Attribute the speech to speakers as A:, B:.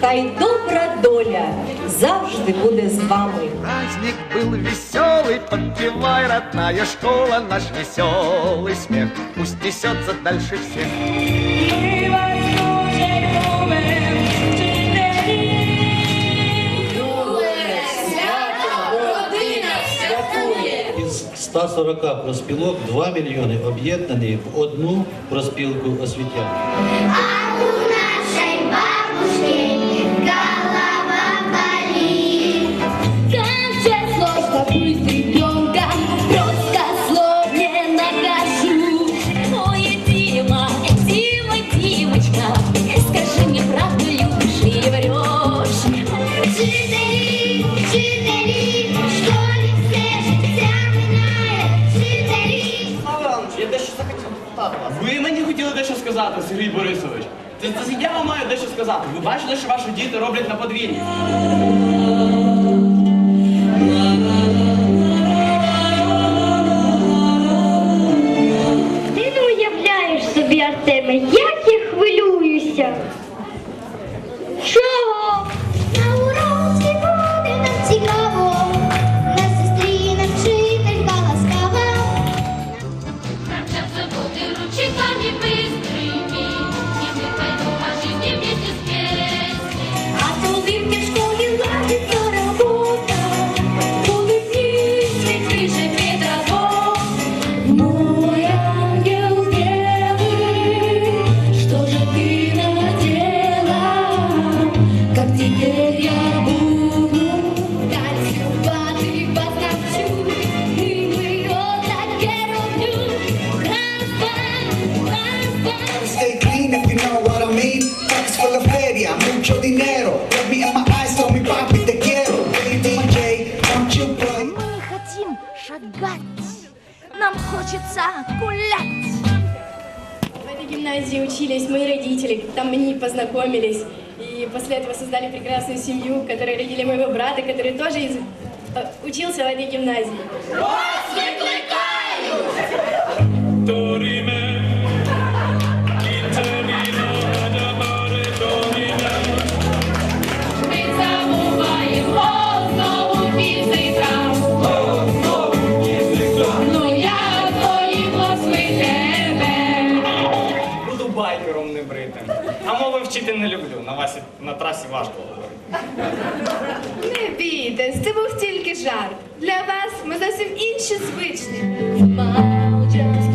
A: хай добра доля завжди буде з вами.
B: Праздник был веселый, подпевай, родная школа, наш веселый смех пусть несется дальше всех.
C: Із 140 проспілок 2 мільйони об'єднані в одну проспілку освітян.
D: Ви мені хотіли дещо сказати, Сергій Борисович. Це, це я вам маю дещо сказати. Ви бачили, що ваші діти роблять на подвір'ї?
E: more. Гулять.
F: В этой гимназии учились мои родители, там они познакомились. И после этого создали прекрасную семью, которые родили моего брата, который тоже из- э, учился в этой гимназии.
G: Мы
D: Буду байкером не бритим. А мови вчити не люблю. На вас на трасі важко говорити.
F: Не бійтесь, це був тільки жарт. Для вас ми зовсім інші звичні.
E: Smile, just